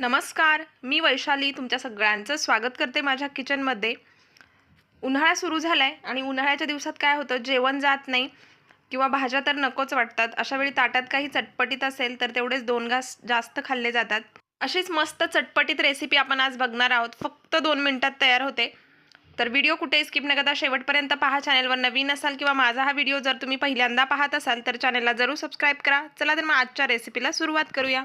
नमस्कार मी वैशाली तुमच्या सगळ्यांचं स्वागत करते माझ्या किचनमध्ये. उन्हाळा सुरू झाला आहे आणि उन्हाळ्याच्या दिवसात काय होतं जेवण जात नाही किंवा भाज्या तर नकोच वाटतात. अशा वेळी ताटात काही चटपटीत असेल तर तेवढेच दोन घास जास्त खाल्ले जातात. अशीच मस्त चटपटीत रेसिपी आपण आज बघणार आहोत. फक्त दोन मिनटात तयार होते. तर व्हिडिओ कुठे स्किप न करता शेवटपर्यंत पहा. चॅनलवर नवीन असाल किंवा माझा हा व्हिडिओ जर तुम्ही पहिल्यांदा पाहत असाल तर चॅनलला जरूर सबस्क्राईब करा. चला तर मग आजच्या रेसिपीला सुरुवात करूया.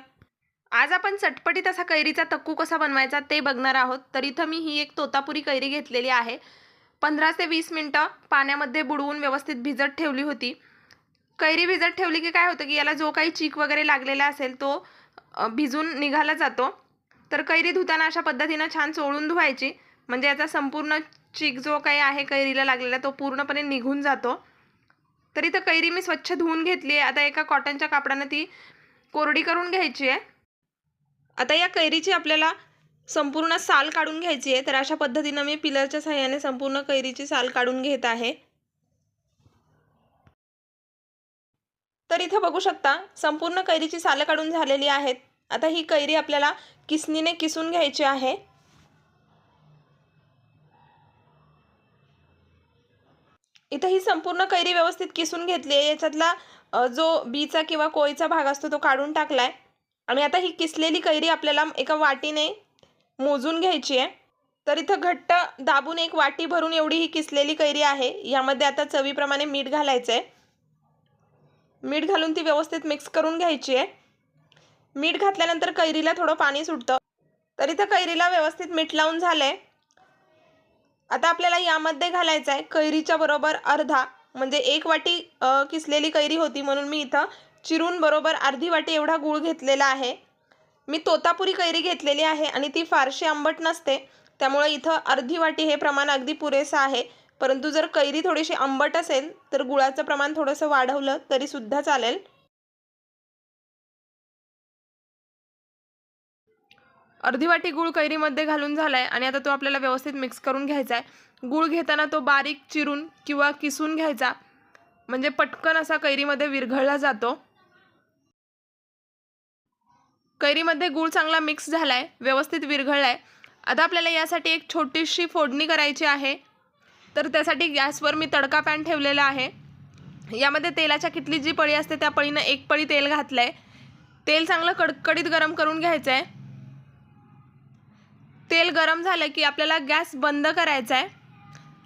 आज आपण चटपटीत असा कैरीचा तक्कू कसा बनवायचा ते बघणार आहोत. तर इथं मी ही एक तोतापुरी कैरी घेतलेली आहे. पंधरा ते वीस मिनटं पाण्यामध्ये बुडवून व्यवस्थित भिजत ठेवली होती. कैरी भिजत ठेवली की काय होतं की याला जो काही चीक वगैरे लागलेला असेल तो भिजून निघाला जातो. तर कैरी धुताना अशा पद्धतीनं छान चोळून धुवायची. म्हणजे याचा संपूर्ण चीक जो काही आहे कैरीला लागलेला तो पूर्णपणे निघून जातो. तर इथं कैरी मी स्वच्छ धुवून घेतली आहे. आता एका कॉटनच्या कापडानं ती कोरडी करून घ्यायची आहे. आता या कैरीची आपल्याला संपूर्ण साल काढून घ्यायची आहे तर अशा पद्धतीनं मी पिलरच्या सहाय्याने संपूर्ण कैरीची साल काढून घेत आहे. तर इथं बघू शकता संपूर्ण कैरीची सालं काढून झालेली आहेत. आता ही कैरी आपल्याला किसनीने किसून घ्यायची आहे. इथं ही संपूर्ण कैरी व्यवस्थित किसून घेतली आहे. याच्यातला जो बीचा किंवा कोळीचा भाग असतो तो काढून टाकलाय. आणि आता ही किसलेली कैरी आपल्याला एका वाटीने मोजून घ्यायची आहे. तर इथं घट्ट दाबून एक वाटी भरून एवढी ही किसलेली कैरी आहे. यामध्ये आता चवीप्रमाणे मीठ घालायचं आहे मीठ घालून ती व्यवस्थित मिक्स करून घ्यायची आहे. मीठ घातल्यानंतर कैरीला थोडं पाणी सुटतं. तर इथं कैरीला व्यवस्थित मीठ लावून झालं आहे आता आपल्याला यामध्ये घालायचं आहे कैरीच्या बरोबर अर्धा म्हणजे एक वाटी किसलेली कैरी होती म्हणून मी इथं चिरून बरोबर अर्धी वाटी एवढा गूळ घेतलेला आहे. मी तोतापुरी कैरी घेतलेली आहे आणि ती फारशी आंबट नसते. त्यामुळे इथं अर्धी वाटी हे प्रमाण अगदी पुरेसं आहे. परंतु जर कैरी थोडीशी आंबट असेल तर गुळाचं प्रमाण थोडंसं वाढवलं तरीसुद्धा चालेल. अर्धी वाटी गूळ कैरीमध्ये घालून झाला आहे आणि आता तो आपल्याला व्यवस्थित मिक्स करून घ्यायचा आहे गूळ घेताना तो बारीक चिरून किंवा किसून घ्यायचा. म्हणजे पटकन असा कैरीमध्ये विरघळला जातो. कैरीमध्ये गूळ चांगला मिक्स झाला आहे व्यवस्थित विरघळला आहे आता आपल्याला यासाठी एक छोटीशी फोडणी करायची आहे. तर त्यासाठी गॅसवर मी तडका पॅन ठेवलेला आहे. यामध्ये तेलाच्या किटली जी पळी असते त्या पळीनं एक पळी तेल घातलं आहे तेल चांगलं कडकडीत गरम करून घ्यायचं आहे तेल गरम झालं की आपल्याला गॅस बंद करायचा आहे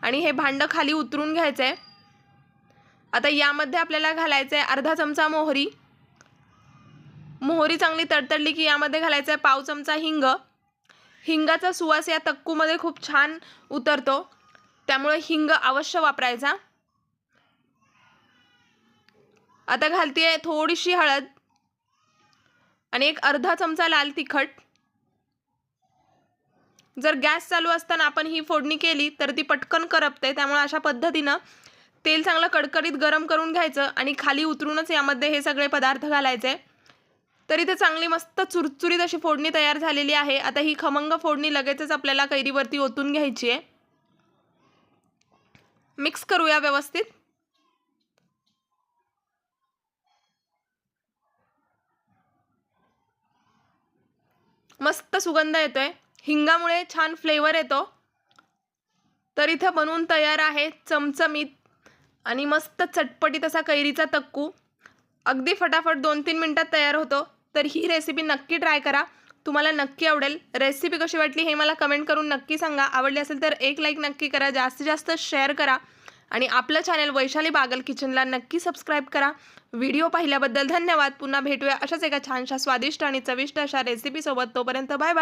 आणि हे भांडं खाली उतरून घ्यायचं आहे आता यामध्ये आपल्याला घालायचं आहे अर्धा चमचा मोहरी. मोहरी चांगली तडतडली की यामध्ये घालायचं आहे पाव चमचा हिंग. हिंगाचा सुवास या तक्कूमध्ये खूप छान उतरतो. त्यामुळे हिंग अवश्य वापरायचा. आता घालते थोडीशी हळद आणि एक अर्धा चमचा लाल तिखट. जर गॅस चालू असताना आपण ही फोडणी केली तर ती पटकन करपते. त्यामुळे अशा पद्धतीनं तेल चांगलं कडकडीत गरम करून घ्यायचं आणि खाली उतरूनच यामध्ये हे सगळे पदार्थ घालायचे. तर इथे चांगली मस्त चुरचुरीत अशी फोडणी तयार झालेली आहे. आता ही खमंग फोडणी लगेचच आपल्याला कैरीवरती ओतून घ्यायची आहे. मिक्स करूया व्यवस्थित. मस्त सुगंध येतोय. हिंगामुळे छान फ्लेवर येतो. तर इथं बनवून तयार आहे चमचमीत आणि मस्त चटपटीत असा कैरीचा तक्कू. अगदी फटाफट दोन तीन मिनटात तयार होतो. तर ही रेसिपी नक्की ट्राय करा. तुम्हाला नक्की आवडेल. रेसिपी कशी वाटली हे मला कमेंट करून नक्की सांगा. आवडली असेल तर एक लाईक नक्की करा. जास्तीत जास्त शेअर करा. आणि आपलं चॅनल वैशाली बागल किचनला नक्की सबस्क्राईब करा. व्हिडिओ पाहिल्याबद्दल धन्यवाद. पुन्हा भेटूया अशाच एका छानशा स्वादिष्ट आणि चविष्ट अशा रेसिपीसोबत तोपर्यंत बाय बाय